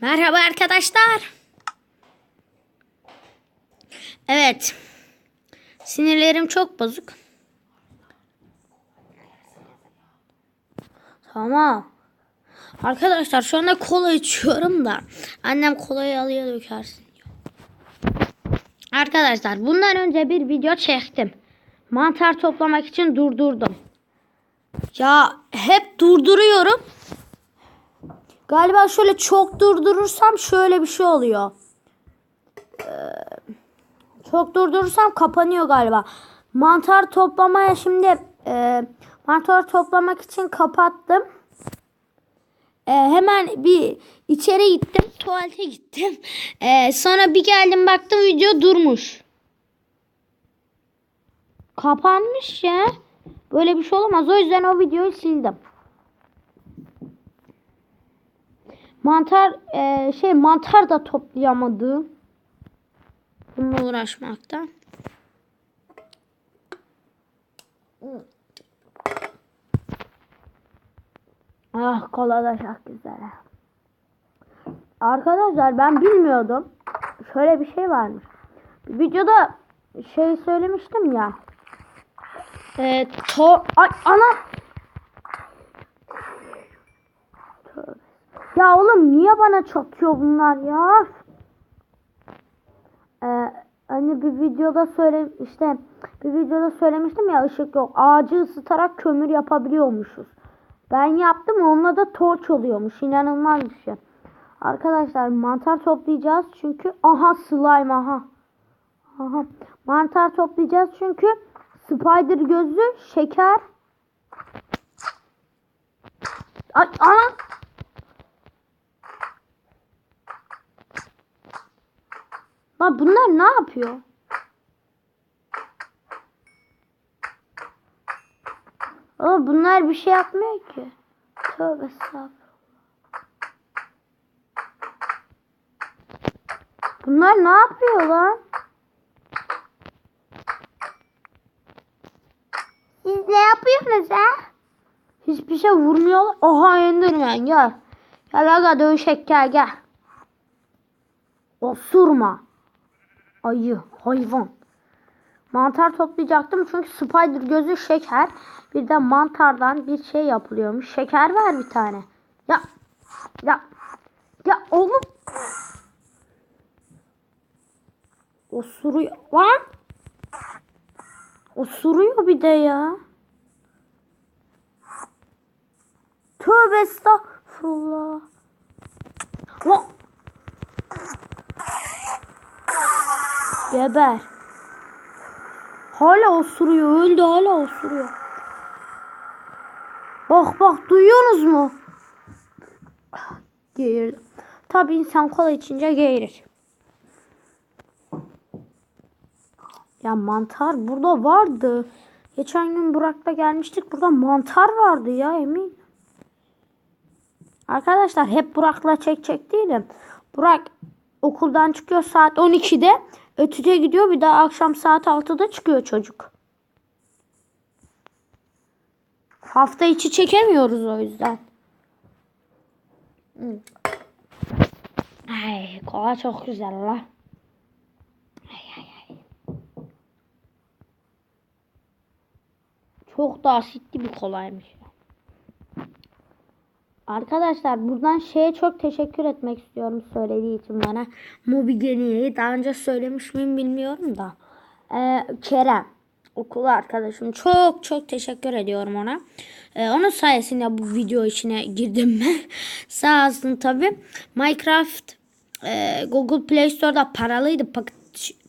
Merhaba arkadaşlar. Evet. Sinirlerim çok bozuk. Tamam. Arkadaşlar şu anda kola içiyorum da annem kolayı alıyor dökersin diyor. Arkadaşlar bundan önce bir video çektim. Mantar toplamak için durdurdum. Ya hep durduruyorum. Galiba şöyle çok durdurursam şöyle bir şey oluyor. Ee, çok durdurursam kapanıyor galiba. Mantar toplamaya şimdi e, mantar toplamak için kapattım. E, hemen bir içeri gittim. Tuvalete gittim. E, sonra bir geldim baktım video durmuş. Kapanmış ya. Böyle bir şey olamaz. O yüzden o videoyu sildim. Mantar e, şey mantar da toplayamadım. Bununla uğraşmaktan. Ah kola çok güzel. Arkadaşlar ben bilmiyordum. Şöyle bir şey varmış. Videoda şey söylemiştim ya. E, to Ay, ana. Tövbe. Ya oğlum niye bana çatıyor bunlar ya? Ee, hani bir videoda söyle işte bir videoda söylemiştim ya ışık yok. Ağacı ısıtarak kömür yapabiliyormuşuz. Ben yaptım onunla da torç oluyormuş. İnanılmaz bir şey. Arkadaşlar mantar toplayacağız çünkü aha slime aha. Aha. Mantar toplayacağız çünkü spider gözü şeker. Ay ana. Lan bunlar ne yapıyor? Ama bunlar bir şey yapmıyor ki. Tövbe estağfurullah. Bunlar ne yapıyor lan? Siz ne yapıyorsunuz ha? Hiçbir şey vurmuyorlar. Oha Enderman gel. Gel aga dövüşek gel gel. Osurma. Ayı, hayvan. Mantar toplayacaktım çünkü spider gözü şeker. Bir de mantardan bir şey yapılıyormuş. Şeker ver bir tane. Ya, ya, ya oğlum. Osuruyor. Lan. Osuruyor bir de ya. Tövbe estağfurullah. Lan. Geber. Hala osuruyor. Öldü hala osuruyor. Bak bak duyuyorsunuz mu? Geğirdi. Tabi insan kola içince geğirir. Ya mantar burada vardı. Geçen gün Burak'ta gelmiştik. Burada mantar vardı ya emin. Arkadaşlar hep Burak'la çek çek değilim. Burak okuldan çıkıyor saat 12'de. Ötüce gidiyor bir daha akşam saat 6'da çıkıyor çocuk. Hafta içi çekemiyoruz o yüzden. Ay kola çok güzel la. Ay, ay, ay. Çok da asitli bir kolaymış. Arkadaşlar buradan şeye çok teşekkür etmek istiyorum söylediği için bana. Mobigeniye'yi daha önce söylemiş miyim bilmiyorum da. Ee, Kerem okul arkadaşım çok çok teşekkür ediyorum ona. Ee, onun sayesinde bu video içine girdim ben. Sağ olsun tabi. Minecraft e, Google Play Store'da paralıydı paket,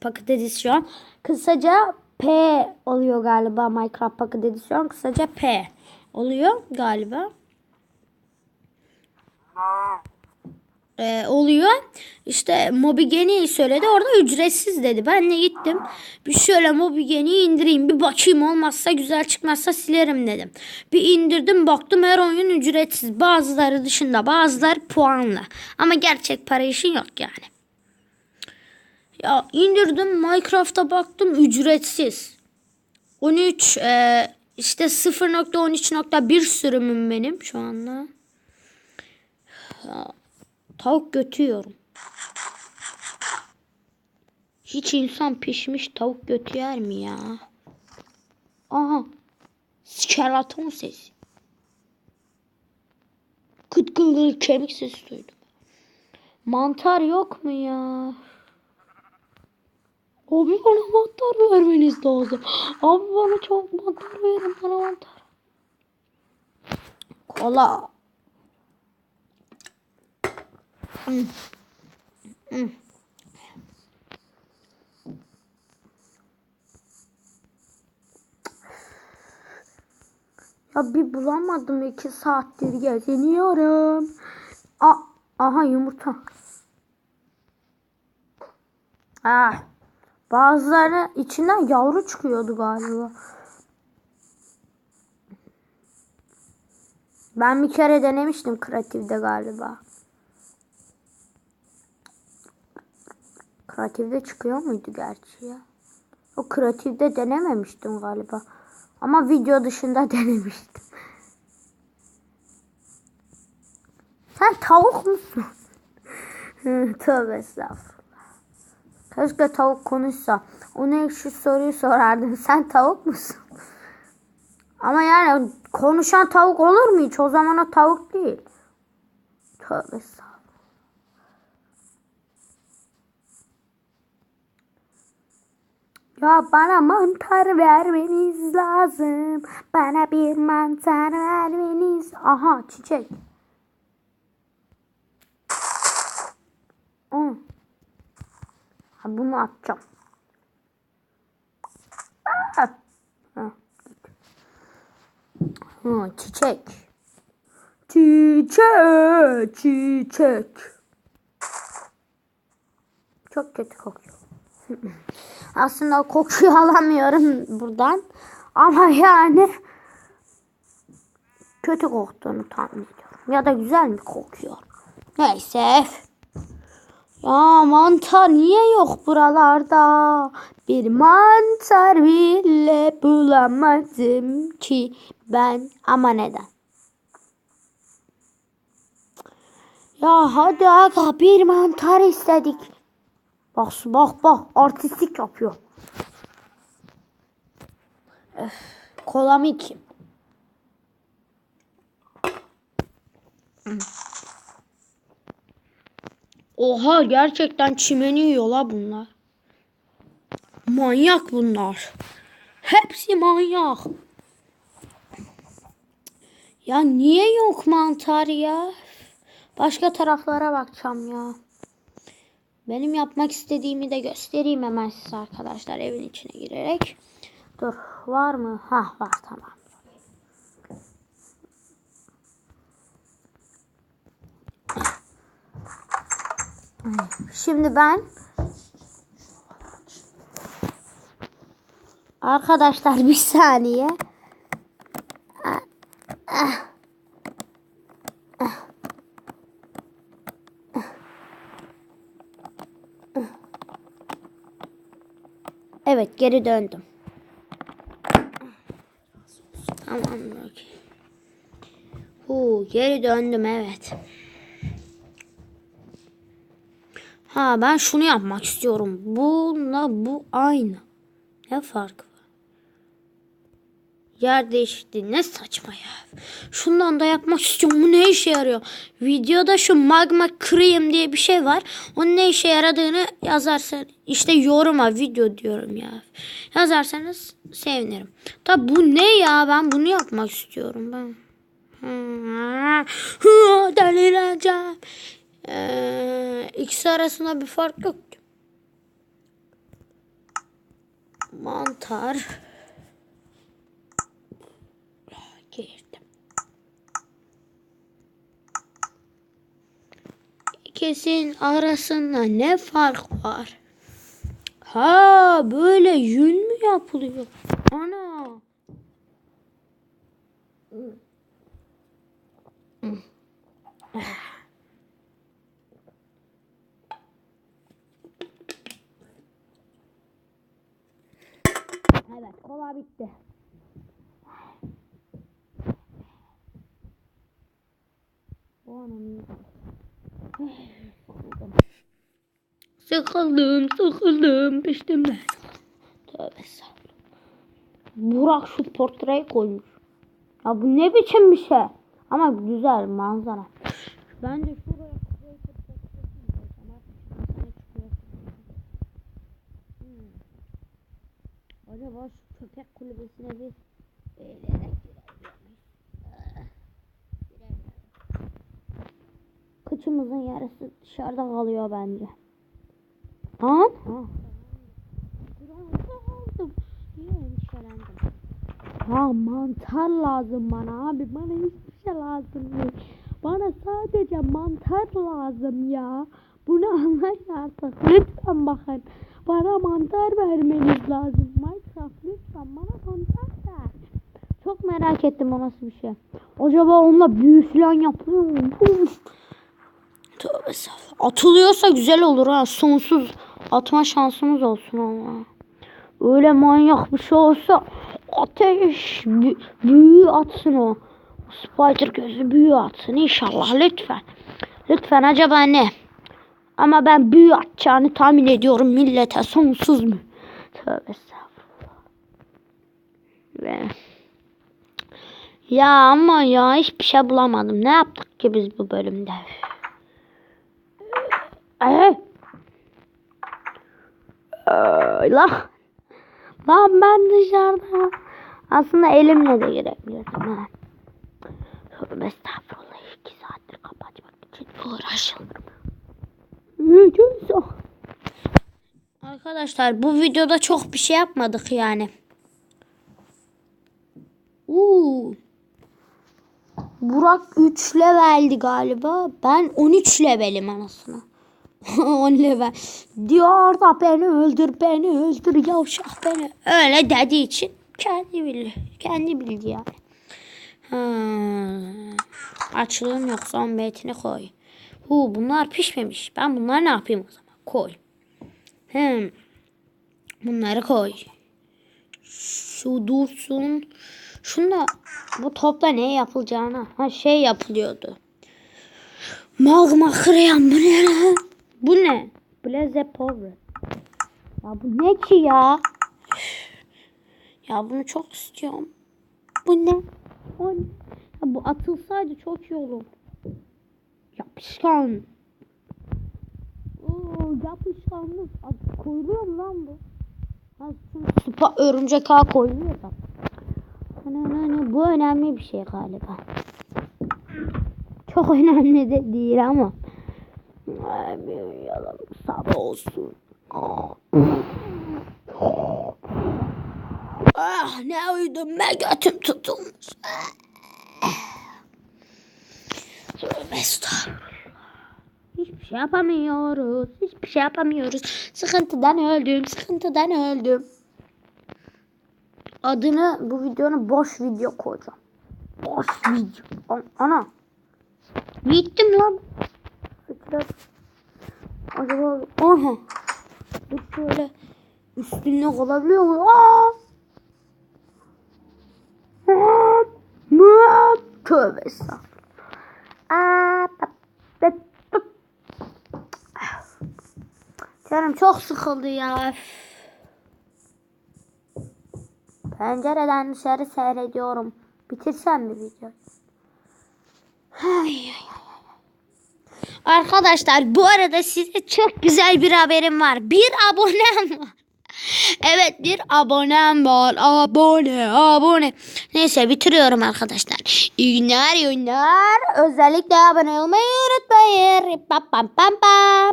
paket edisyon. Kısaca P oluyor galiba Minecraft paket edisyon. Kısaca P oluyor galiba e, oluyor. İşte Mobigeni'yi söyledi. Orada ücretsiz dedi. Ben de gittim. Bir şöyle Mobigeni'yi indireyim. Bir bakayım olmazsa güzel çıkmazsa silerim dedim. Bir indirdim baktım her oyun ücretsiz. Bazıları dışında bazıları puanlı. Ama gerçek para işin yok yani. Ya indirdim Minecraft'a baktım ücretsiz. 13 e, işte 0.13.1 sürümüm benim şu anda. Tavuk götüyorum. Hiç insan pişmiş tavuk götü yer mi ya? Aha. Skeleton sesi. Kıt kıt kıt kemik sesi duydum. Mantar yok mu ya? Abi bana mantar vermeniz lazım. Abi bana çok mantar verin bana mantar. Kola. Hmm. Hmm. Ya bir bulamadım iki saattir geziniyorum. A aha yumurta. Ah. Bazıları içinden yavru çıkıyordu galiba. Ben bir kere denemiştim kreatifde galiba. Kreatifde çıkıyor muydu gerçi ya? O kreatifde denememiştim galiba. Ama video dışında denemiştim. Sen tavuk musun? Tövbe estağfurullah. Keşke tavuk konuşsa. Ona şu soruyu sorardım. Sen tavuk musun? Ama yani konuşan tavuk olur mu hiç? O zaman o tavuk değil. Tövbe estağfurullah. Ya bana mantar vermeniz lazım. Bana bir mantar vermeniz. Aha çiçek. Aa. Ha, bunu atacağım. Aa. Ha. Ha, çiçek. Çiçek, çiçek. Çok kötü kokuyor. Aslında kokuyu alamıyorum buradan. Ama yani kötü koktuğunu tahmin ediyorum. Ya da güzel mi kokuyor? Neyse. Ya mantar niye yok buralarda? Bir mantar bile bulamadım ki ben. Ama neden? Ya hadi aga bir mantar istedik. Bak bak bak artistik yapıyor. Öf, kolamı içeyim. Oha gerçekten çimeni yiyor la bunlar. Manyak bunlar. Hepsi manyak. Ya niye yok mantar ya? Başka taraflara bakacağım ya. Benim yapmak istediğimi de göstereyim hemen size arkadaşlar evin içine girerek. Dur var mı? Ha var tamam. Şimdi ben Arkadaşlar bir saniye. Evet geri döndüm. Tamam. Huu, geri döndüm evet. Ha ben şunu yapmak istiyorum. Bununla bu aynı. Ne farkı var? Yer değişikliği ne saçma ya. Şundan da yapmak istiyorum. Bu ne işe yarıyor? Videoda şu magma cream diye bir şey var. Onun ne işe yaradığını yazarsan işte yoruma video diyorum ya. Yazarsanız sevinirim. Tabi bu ne ya? Ben bunu yapmak istiyorum ben. Delireceğim. Ee, ikisi arasında bir fark yok. Mantar. Girdim. İkisinin arasında ne fark var? Ha böyle yün mü yapılıyor? Ana. Evet kola bitti. O anamı Sıkıldım, sıkıldım, peştimden. Tövbe estağfurullah. Burak şu portreyi koymuş. Ya bu ne biçim bir şey? Ama güzel manzara. Bence şuraya Hmm. Acaba şu köpek kulübesine bir eğlenerek giremiyorum. Kıçımızın yarısı dışarıda kalıyor bence. Ha. Mantar lazım bana abi. Bana hiçbir şey lazım değil. Bana sadece mantar lazım ya. Bunu anlayın artık. Lütfen bakın. Bana mantar vermeniz lazım. Minecraft lütfen bana mantar ver. Çok merak ettim o nasıl bir şey. Acaba onunla büyü falan yapılıyor mu? Atılıyorsa güzel olur ha. Sonsuz atma şansımız olsun ama. Öyle manyak bir şey olsa ateş bü- büyü atsın o. Spider gözü büyü atsın inşallah lütfen. Lütfen acaba ne? Ama ben büyü atacağını tahmin ediyorum millete sonsuz mu? Tövbe estağfurullah. Ve... Ya ama ya hiçbir şey bulamadım. Ne yaptık ki biz bu bölümde? Ee? Ee, lan. Ben dışarıda. Aslında elimle de girebilirdim ha. Tövbe estağfurullah. iki saattir kapatmak için uğraşılır. Mümkünse. Arkadaşlar bu videoda çok bir şey yapmadık yani. Uuu. Burak 3 leveldi galiba. Ben 13 levelim anasını. 10 level. Diyor da beni öldür beni öldür yavşak beni. Öyle dediği için kendi bildi. Kendi bildi yani. Ha. Açılım yok son betini koy. Hu bunlar pişmemiş. Ben bunları ne yapayım o zaman? Koy. Hmm. Bunları koy. Şu dursun. Şunda bu topla ne yapılacağına. Ha şey yapılıyordu. Magma kırayan bu ne lan? Bu ne? Blaze Power. Ya bu ne ki ya? Ya bunu çok istiyorum. Bu ne? O ne? Ya bu atılsaydı çok iyi olur. Yapışkan. Oo, yapışkanlık. Koyuluyor mu lan bu? Süper örümcek ağı koyuluyor da. Hani, hani, bu önemli bir şey galiba. Çok önemli de değil ama. Ay, bir uyuyalım. Olsun. Ah ne uyudum be götüm tutulmuş. Tövbe. Hiçbir şey yapamıyoruz. Hiçbir şey yapamıyoruz. Sıkıntıdan öldüm. Sıkıntıdan öldüm. Adını bu videonun boş video koyacağım. Boş video. An- Ana. Gittim lan. Sıçradım. Acaba aha. Dur şöyle üstünde olabiliyor mu? Aa! Aa! Tövbe. Canım çok sıkıldı ya. Pencereden dışarı seyrediyorum. Bitirsem mi videoyu? Ay, ay. Arkadaşlar bu arada size çok güzel bir haberim var. Bir abonem var. Evet bir abonem var. Abone abone. Neyse bitiriyorum arkadaşlar. İyi günler iyi günler. Özellikle abone olmayı unutmayın. Pam pam pam pam.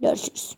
Görüşürüz.